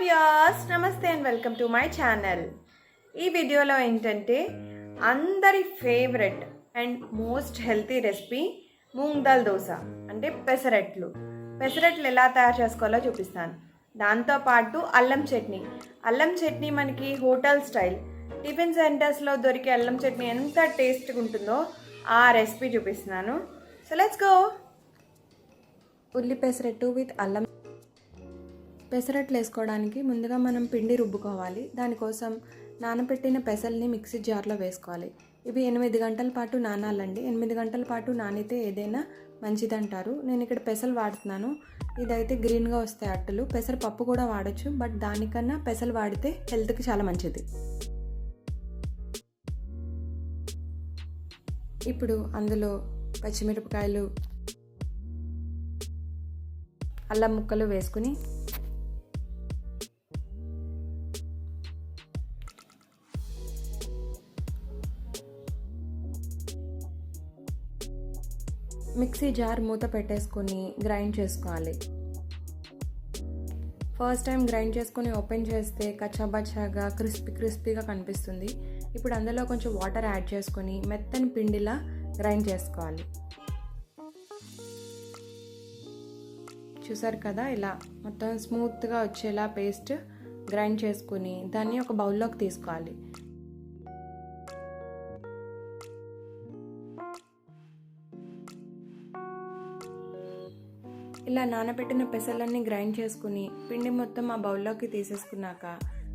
Viewers namaste and welcome to my channel. ఈ వీడియోలో ఏంటంటే అందరి favourite and most healthy recipe moong dal dosa అంటే పెసరట్లు. పెసరట్లు ఎలా తయారు చేసుకోవాలో చూపిస్తాను. దాంతోపాటు అల్లం చట్నీ. అల్లం చట్నీ మనకి హోటల్ స్టైల్. టిఫిన్ సెంటర్స్లో దొరికే అల్లం చట్నీ ఎంత టేస్ట్గా ఉంటుందో ఆ రెసిపీ చూపిస్తున్నాను. So let's go! ఉల్లి పెసరట్టు విత్ అల్లం పెసరట్లు వేసుకోవడానికి ముందుగా మనం పిండి రుబ్బుకోవాలి. దానికోసం నానబెట్టిన పెసల్ని మిక్సీ జార్లో వేసుకోవాలి. ఇవి ఎనిమిది గంటల పాటు నానాలండి. ఎనిమిది గంటల పాటు నానితే ఏదైనా మంచిదంటారు. నేను ఇక్కడ పెసలు వాడుతున్నాను. ఇదైతే గ్రీన్గా వస్తాయి అట్టలు. పెసర పప్పు కూడా వాడచ్చు బట్ దానికన్నా పెసలు వాడితే హెల్త్కి చాలా మంచిది. ఇప్పుడు అందులో పచ్చిమిరపకాయలు అల్లం ముక్కలు వేసుకుని మిక్సీ జార్ మూత పెట్టేసుకొని గ్రైండ్ చేసుకోవాలి. ఫస్ట్ టైం గ్రైండ్ చేసుకొని ఓపెన్ చేస్తే కచ్చాబచ్చాగా క్రిస్పీ క్రిస్పీగా కనిపిస్తుంది. ఇప్పుడు అందులో కొంచెం వాటర్ యాడ్ చేసుకొని మెత్తని పిండిలా గ్రైండ్ చేసుకోవాలి. చూసారు కదా ఇలా మొత్తం స్మూత్గా వచ్చేలా పేస్ట్ గ్రైండ్ చేసుకుని దాన్ని ఒక బౌల్లోకి తీసుకోవాలి. ఇలా నానబెట్టిన పెసలన్నీ గ్రైండ్ చేసుకుని పిండి మొత్తం ఆ బౌల్లోకి తీసేసుకున్నాక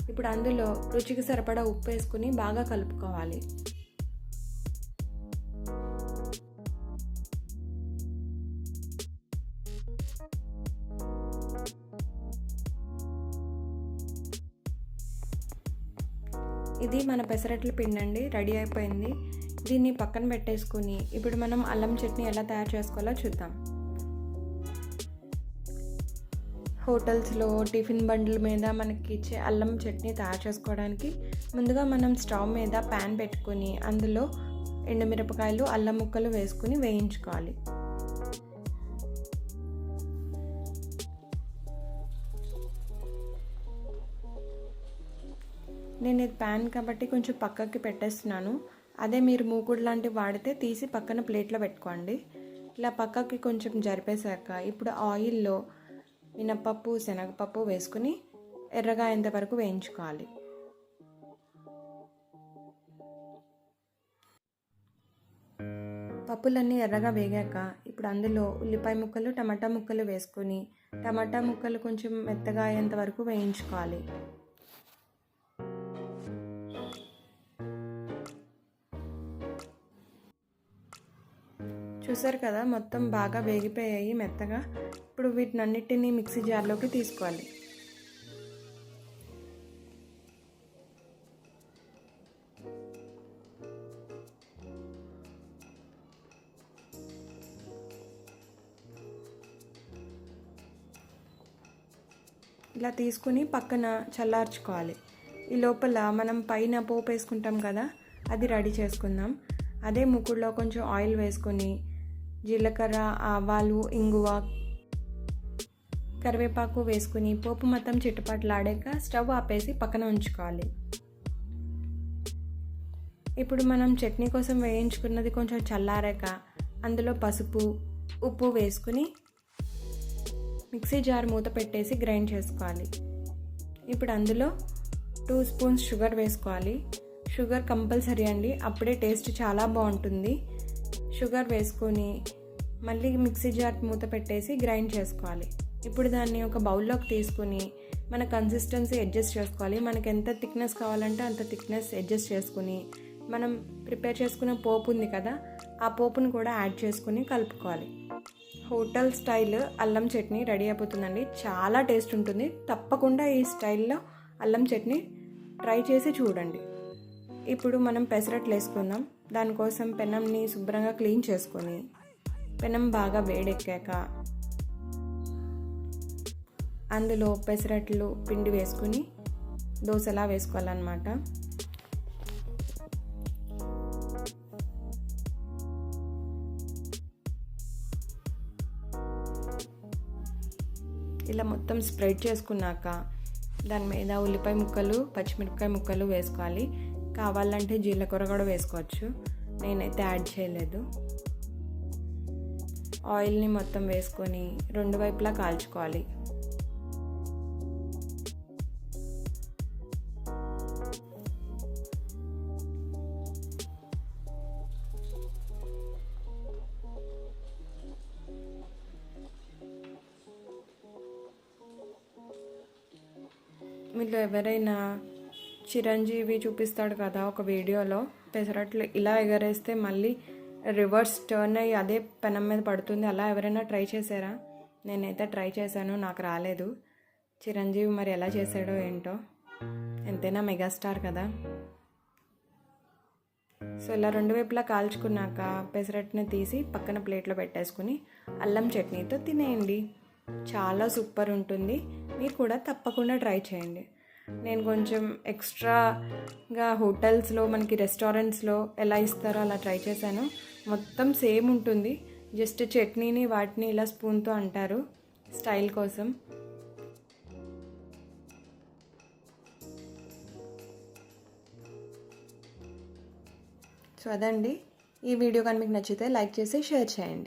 ఇప్పుడు అందులో రుచికి సరిపడా ఉప్పు వేసుకుని బాగా కలుపుకోవాలి. ఇది మన పెసరట్ల పిండి అండి రెడీ అయిపోయింది. దీన్ని పక్కన పెట్టేసుకుని ఇప్పుడు మనం అల్లం చట్నీ ఎలా తయారు చేసుకోవాలో చూద్దాం. హోటల్స్లో టిఫిన్ బండ్ల మీద మనకి ఇచ్చే అల్లం చట్నీ తయారు చేసుకోవడానికి ముందుగా మనం స్టవ్ మీద ప్యాన్ పెట్టుకొని అందులో ఎండుమిరపకాయలు అల్లం ముక్కలు వేసుకుని వేయించుకోవాలి. నేను ఇది ప్యాన్ కాబట్టి కొంచెం పక్కకి పెట్టేస్తున్నాను. అదే మీరు మూకుడు లాంటివి వాడితే తీసి పక్కన ప్లేట్లో పెట్టుకోండి. ఇలా పక్కకి కొంచెం జరిపేశాక ఇప్పుడు ఆయిల్లో మినప్పప్పు శనగపప్పు వేసుకుని ఎర్రగా అయ్యేంత వరకు వేయించుకోవాలి. పప్పులన్నీ ఎర్రగా వేగాక ఇప్పుడు అందులో ఉల్లిపాయ ముక్కలు టమాటా ముక్కలు వేసుకొని టమాటా ముక్కలు కొంచెం మెత్తగా అయ్యేంత వరకు వేయించుకోవాలి. చూసారు కదా మొత్తం బాగా వేగిపోయాయి మెత్తగా. ఇప్పుడు వీటినన్నిటినీ మిక్సీ జార్లోకి తీసుకోవాలి. ఇలా తీసుకుని పక్కన చల్లార్చుకోవాలి. ఈ లోపల మనం పైన పోపు వేసుకుంటాం కదా అది రెడీ చేసుకుందాం. అదే ముక్కుడులో కొంచెం ఆయిల్ వేసుకొని జీలకర్ర ఆవాలు ఇంగువ కరివేపాకు వేసుకుని పోపు మొత్తం చిట్టుపట్లాడాక స్టవ్ ఆపేసి పక్కన ఉంచుకోవాలి. ఇప్పుడు మనం చట్నీ కోసం వేయించుకున్నది కొంచెం చల్లారాక అందులో పసుపు ఉప్పు వేసుకుని మిక్సీ జార్ మూత పెట్టేసి గ్రైండ్ చేసుకోవాలి. ఇప్పుడు అందులో టూ స్పూన్స్ షుగర్ వేసుకోవాలి. షుగర్ కంపల్సరీ అండి అప్పుడే టేస్ట్ చాలా బాగుంటుంది. షుగర్ వేసుకొని మళ్ళీ మిక్సీ జార్ మూత పెట్టేసి గ్రైండ్ చేసుకోవాలి. ఇప్పుడు దాన్ని ఒక బౌల్లోకి తీసుకుని మన కన్సిస్టెన్సీ అడ్జస్ట్ చేసుకోవాలి. మనకి ఎంత థిక్నెస్ కావాలంటే అంత థిక్నెస్ అడ్జస్ట్ చేసుకుని మనం ప్రిపేర్ చేసుకున్న పోపు ఉంది కదా ఆ పోపును కూడా యాడ్ చేసుకుని కలుపుకోవాలి. హోటల్ స్టైల్ అల్లం చట్నీ రెడీ అయిపోతుందండి. చాలా టేస్ట్ ఉంటుంది. తప్పకుండా ఈ స్టైల్లో అల్లం చట్నీ ట్రై చేసి చూడండి. ఇప్పుడు మనం పెసరట్లు వేసుకుందాం. దానికోసం పెనంని శుభ్రంగా క్లీన్ చేసుకొని పెనం బాగా వేడెక్కాక అందులో పెసరట్లు పిండి వేసుకుని దోశలా వేసుకోవాలన్నమాట. ఇలా మొత్తం స్ప్రెడ్ చేసుకున్నాక దాని మీద ఉల్లిపాయ ముక్కలు పచ్చిమిరపకాయ ముక్కలు వేసుకోవాలి. కావాలంటే జీలకర్ర కూడా వేసుకోవచ్చు. నేనైతే యాడ్ చేయలేదు. ఆయిల్ని మొత్తం వేసుకొని రెండు వైపులా కాల్చుకోవాలి. మీరు ఎవరైనా చిరంజీవి చూపిస్తాడు కదా ఒక వీడియోలో పెసరట్లు ఇలా ఎగరేస్తే మళ్ళీ రివర్స్ టర్న్ అయ్యి అదే పెనం మీద పడుతుంది. అలా ఎవరైనా ట్రై చేశారా? నేనైతే ట్రై చేశాను నాకు రాలేదు. చిరంజీవి మరి ఎలా చేశాడో ఏంటో. ఎంతైనా మెగాస్టార్ కదా. సో ఇలా రెండు వైపులా కాల్చుకున్నాక పెసరట్టుని తీసి పక్కన ప్లేట్లో పెట్టేసుకుని అల్లం చట్నీతో తినేయండి. చాలా సూపర్ ఉంటుంది. మీరు కూడా తప్పకుండా ట్రై చేయండి. నేను కొంచెం ఎక్స్ట్రాగా హోటల్స్లో మనకి రెస్టారెంట్స్లో ఎలా ఇస్తారో అలా ట్రై చేశాను. మొత్తం సేమ్ ఉంటుంది. జస్ట్ చట్నీని వాటిని ఇలా స్పూన్తో అంటారు స్టైల్ కోసం. సో అదండి. ఈ వీడియో కానీ మీకు నచ్చితే లైక్ చేసి షేర్ చేయండి.